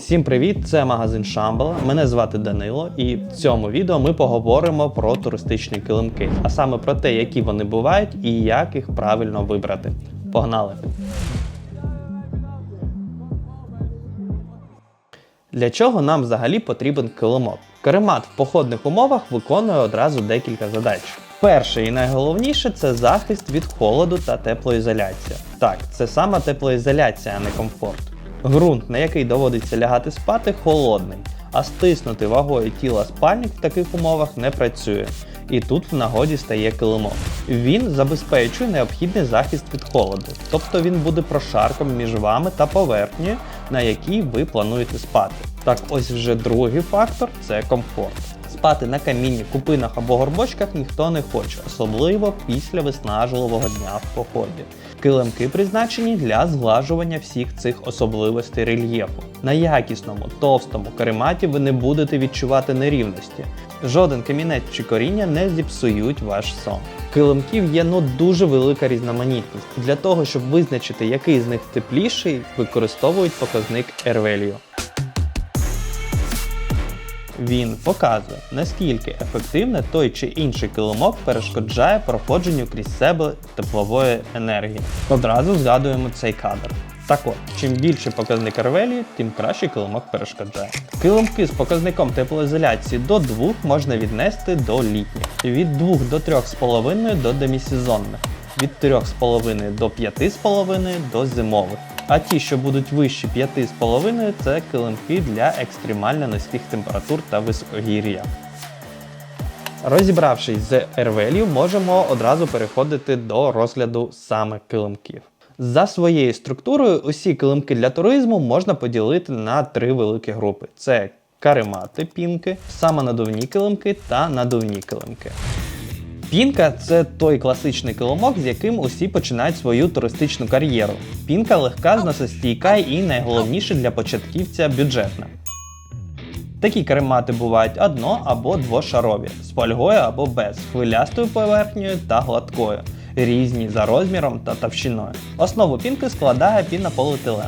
Всім привіт! Це магазин Шамбала. Мене звати Данило, і в цьому відео ми поговоримо про туристичні килимки, а саме про те, які вони бувають і як їх правильно вибрати. Погнали! Для чого нам взагалі потрібен килимок? Каремат в походних умовах виконує одразу декілька задач. Перше і найголовніше це захист від холоду та теплоізоляція. Так, це саме теплоізоляція, а не комфорт. Ґрунт, на який доводиться лягати спати, холодний, а стиснути вагою тіла спальник в таких умовах не працює. І тут в нагоді стає килимок. Він забезпечує необхідний захист від холоду, тобто він буде прошарком між вами та поверхнею, на якій ви плануєте спати. Так, ось вже другий фактор це комфорт. Спати на камінні, купинах або горбочках ніхто не хоче, особливо після виснажливого дня в поході. Килимки призначені для зглажування всіх цих особливостей рельєфу. На якісному, товстому карематі ви не будете відчувати нерівності. Жоден камінець чи коріння не зіпсують ваш сон. Килимків є ну дуже велика різноманітність. Для того, щоб визначити, який з них тепліший, використовують показник Ервеліо. Він показує, наскільки ефективно той чи інший килимок перешкоджає проходженню крізь себе теплової енергії. Одразу згадуємо цей кадр. Так от, чим більше показник Арвелії, тим краще килимок перешкоджає. Килимки з показником теплоізоляції до 2 можна віднести до літніх, від 2 до 3,5 до демісезонних, від 3,5 до 5,5 до зимових. А ті, що будуть вищі 5,5, це килимки для екстремально низьких температур та високогір'я. Розібравшись з ервелів, можемо одразу переходити до розгляду саме килимків. За своєю структурою, усі килимки для туризму можна поділити на три великі групи: це каремати пінки, самонадувні килимки та надувні килимки. Пінка це той класичний килимок, з яким усі починають свою туристичну кар'єру. Пінка легка, зносостійка і найголовніше для початківця бюджетна. Такі каремати бувають одно- або двошарові, з фольгою або без, хвилястою поверхнею та гладкою, різні за розміром та товщиною. Основу пінки складає пінополіетилен.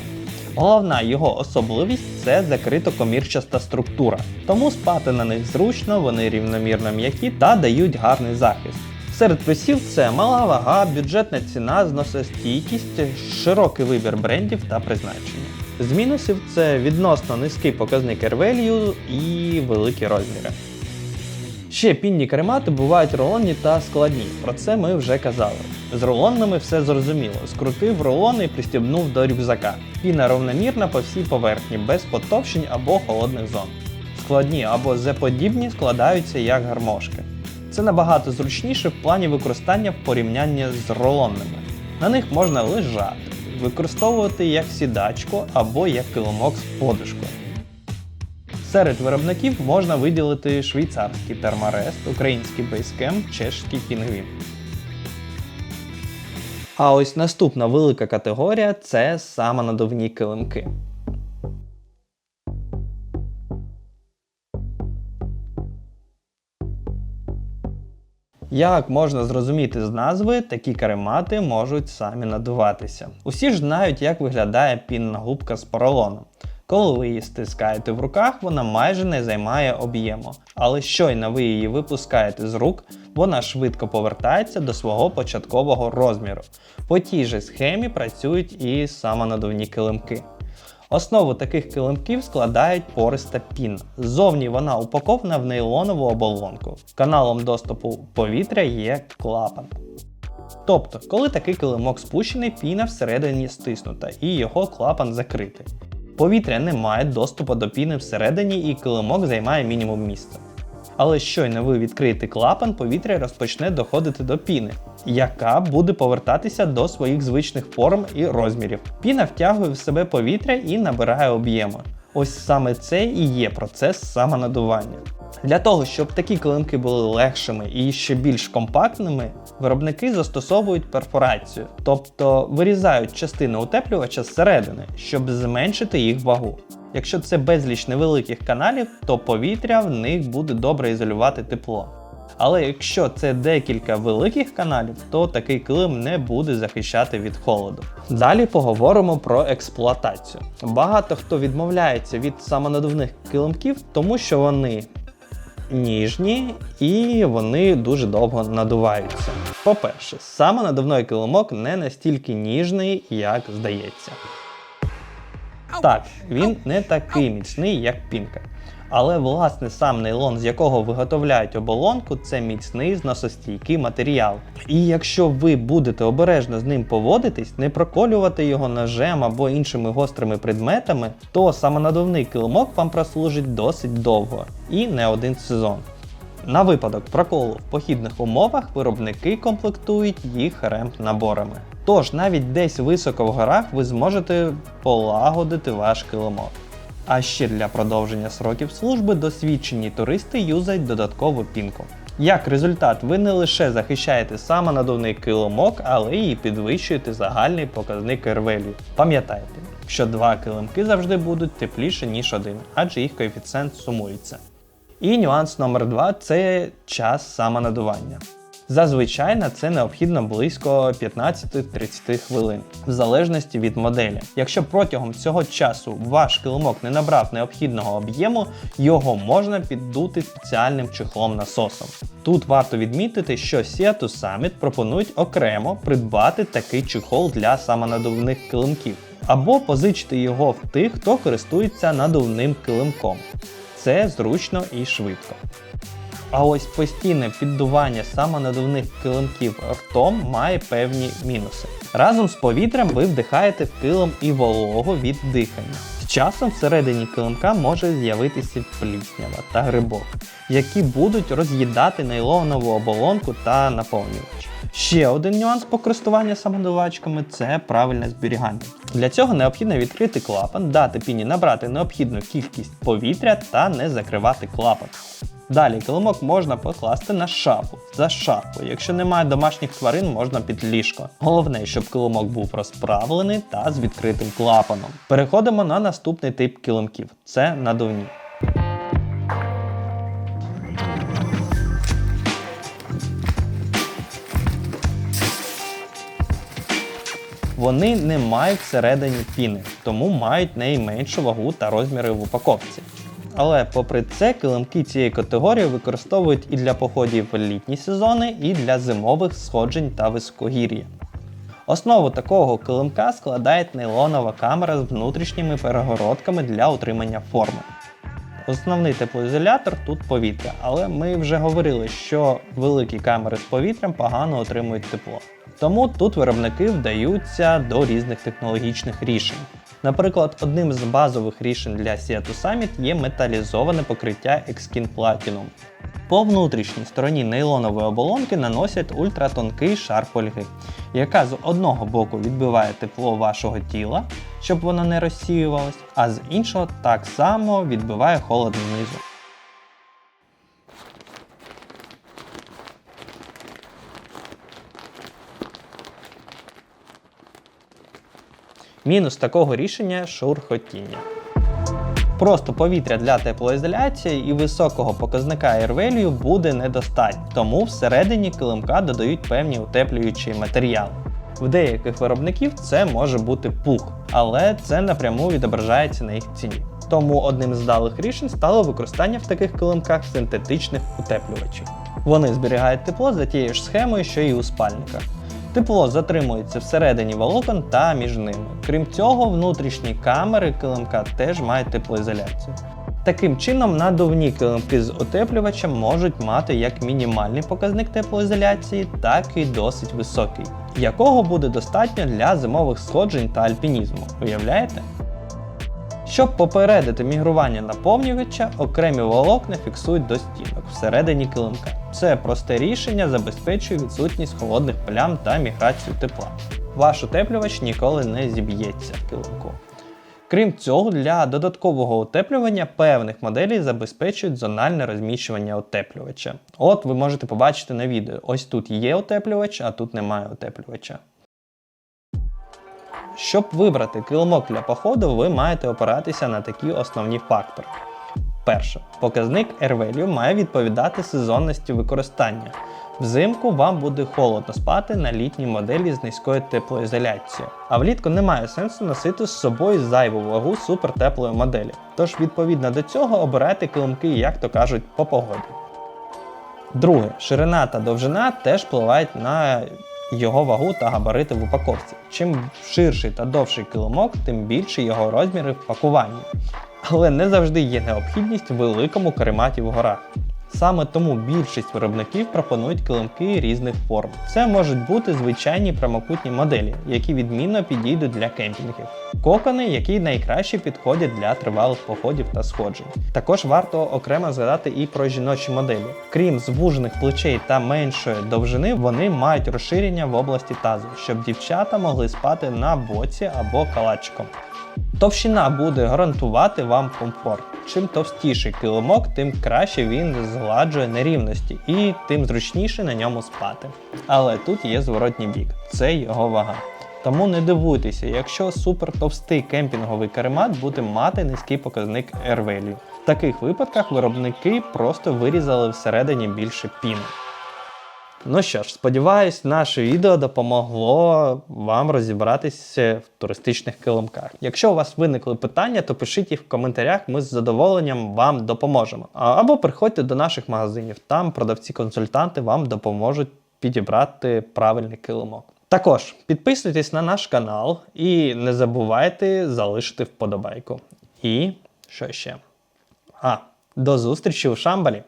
Головна його особливість це закрито-комірчаста структура, тому спати на них зручно, вони рівномірно м'які та дають гарний захист. Серед плюсів це мала вага, бюджетна ціна, зносостійкість, широкий вибір брендів та призначення. З мінусів це відносно низький показник R-value і великі розміри. Ще пінні каремати бувають рулонні та складні, про це ми вже казали. З рулонними все зрозуміло. Скрутив рулон і пристібнув до рюкзака. Піна ровномірна по всій поверхні, без потовщень або холодних зон. Складні або Z-подібні складаються як гармошки. Це набагато зручніше в плані використання в порівнянні з рулонними. На них можна лежати, використовувати як сідачку або як килимок з подушкою. Серед виробників можна виділити швейцарський терморест, український бейскем, чешський пінгвін. А ось наступна велика категорія це самонадувні килимки. Як можна зрозуміти з назви, такі каремати можуть самі надуватися. Усі ж знають, як виглядає пінна губка з поролоном. Коли ви її стискаєте в руках, вона майже не займає об'єму. Але щойно ви її випускаєте з рук, вона швидко повертається до свого початкового розміру. По тій же схемі працюють і самонадувні килимки. Основу таких килимків складають пориста піна. Ззовні вона упакована в нейлонову оболонку. Каналом доступу повітря є клапан. Тобто, коли такий килимок спущений, піна всередині стиснута і його клапан закритий. Повітря не має доступу до піни всередині і килимок займає мінімум місця. Але щойно ви відкриєте клапан, повітря розпочне доходити до піни, яка буде повертатися до своїх звичних форм і розмірів. Піна втягує в себе повітря і набирає об'єму. Ось саме це і є процес самонадування. Для того, щоб такі килимки були легшими і ще більш компактними, виробники застосовують перфорацію, тобто вирізають частини утеплювача зсередини, щоб зменшити їх вагу. Якщо це безліч невеликих каналів, то повітря в них буде добре ізолювати тепло. Але якщо це декілька великих каналів, то такий килим не буде захищати від холоду. Далі поговоримо про експлуатацію. Багато хто відмовляється від самонадувних килимків, тому що вони ніжні і вони дуже довго надуваються. По-перше, самонадувний килимок не настільки ніжний, як здається. Так, він не такий міцний, як пінка. Але власне сам нейлон, з якого виготовляють оболонку, це міцний зносостійкий матеріал. І якщо ви будете обережно з ним поводитись, не проколювати його ножем або іншими гострими предметами, то самонадувний килимок вам прослужить досить довго і не один сезон. На випадок проколу в похідних умовах виробники комплектують їх ремп-наборами. Тож навіть десь високо в горах ви зможете полагодити ваш килимок. А ще для продовження сроків служби досвідчені туристи юзають додаткову пінку. Як результат, ви не лише захищаєте самонадувний килимок, але й підвищуєте загальний показник РВЛі. Пам'ятайте, що два килимки завжди будуть тепліше, ніж один, адже їх коефіцієнт сумується. І нюанс номер два це час самонадування. Зазвичай на це необхідно близько 15-30 хвилин, в залежності від моделі. Якщо протягом цього часу ваш килимок не набрав необхідного об'єму, його можна піддути спеціальним чехлом насосом. Тут варто відмітити, що Seattle Summit пропонують окремо придбати такий чехол для самонадувних килимків, або позичити його в тих, хто користується надувним килимком. Це зручно і швидко. А ось постійне піддування самонадувних килимків ртом має певні мінуси. Разом з повітрям ви вдихаєте в килим і вологу від дихання. З часом всередині килимка може з'явитися пліснява та грибок, які будуть роз'їдати нейлонову оболонку та наповнювач. Ще один нюанс по користуванню самонадувачками це правильне зберігання. Для цього необхідно відкрити клапан, дати піні набрати необхідну кількість повітря та не закривати клапан. Далі килимок можна покласти на шафу за шафу. Якщо немає домашніх тварин, можна під ліжко. Головне, щоб килимок був розправлений та з відкритим клапаном. Переходимо на наступний тип килимків це надувні. Вони не мають всередині піни, тому мають найменшу вагу та розміри в упаковці. Але попри це, килимки цієї категорії використовують і для походів в літні сезони, і для зимових сходжень та високогір'я. Основу такого килимка складає нейлонова камера з внутрішніми перегородками для утримання форми. Основний теплоізолятор тут повітря, але ми вже говорили, що великі камери з повітрям погано отримують тепло. Тому тут виробники вдаються до різних технологічних рішень. Наприклад, одним з базових рішень для Seattle Summit є металізоване покриття X-Skin Platinum. По внутрішній стороні нейлонової оболонки наносять ультратонкий шар фольги, яка з одного боку відбиває тепло вашого тіла, щоб воно не розсіювалось, а з іншого так само відбиває холод знизу. Мінус такого рішення шурхотіння. Просто повітря для теплоізоляції і високого показника air буде недостатньо, тому всередині килимка додають певні утеплюючі матеріали. В деяких виробників це може бути пух, але це напряму відображається на їх ціні. Тому одним з далих рішень стало використання в таких килимках синтетичних утеплювачів. Вони зберігають тепло за тією ж схемою, що і у спальниках. Тепло затримується всередині волокон та між ними. Крім цього, внутрішні камери килимка теж мають теплоізоляцію. Таким чином, надувні килимки з утеплювачем можуть мати як мінімальний показник теплоізоляції, так і досить високий, якого буде достатньо для зимових сходжень та альпінізму. Уявляєте? Щоб попередити мігрування наповнювача, окремі волокна фіксують до стінок всередині килимка. Це просте рішення забезпечує відсутність холодних плям та міграцію тепла. Ваш утеплювач ніколи не зіб'ється в килимку. Крім цього, для додаткового утеплювання певних моделей забезпечують зональне розміщування утеплювача. От ви можете побачити на відео. Ось тут є утеплювач, а тут немає утеплювача. Щоб вибрати килимок для походу, ви маєте опиратися на такі основні фактори. Перше, показник R-value має відповідати сезонності використання. Взимку вам буде холодно спати на літній моделі з низькою теплоізоляцією, а влітку немає сенсу носити з собою зайву вагу супертеплої моделі. Тож, відповідно до цього, обирайте килимки, як то кажуть, по погоді. Друге, ширина та довжина теж впливають на його вагу та габарити в упаковці. Чим ширший та довший килимок, тим більше його розміри в пакуванні. Але не завжди є необхідність в великому карематі в горах. Саме тому більшість виробників пропонують килимки різних форм. Це можуть бути звичайні прямокутні моделі, які відмінно підійдуть для кемпінгів. Кокони, які найкраще підходять для тривалих походів та сходжень. Також варто окремо згадати і про жіночі моделі. Крім звужених плечей та меншої довжини, вони мають розширення в області тазу, щоб дівчата могли спати на боці або калачиком. Товщина буде гарантувати вам комфорт. Чим товстіший килимок, тим краще він згладжує нерівності і тим зручніше на ньому спати. Але тут є зворотній бік це його вага. Тому не дивуйтеся, якщо супертовстий кемпінговий каремат буде мати низький показник R-value. В таких випадках виробники просто вирізали всередині більше піни. Ну що ж, сподіваюсь, наше відео допомогло вам розібратися в туристичних килимках. Якщо у вас виникли питання, то пишіть їх в коментарях, ми з задоволенням вам допоможемо. Або приходьте до наших магазинів, там продавці-консультанти вам допоможуть підібрати правильний килимок. Також підписуйтесь на наш канал і не забувайте залишити вподобайку. І що ще? А, до зустрічі у Шамбалі!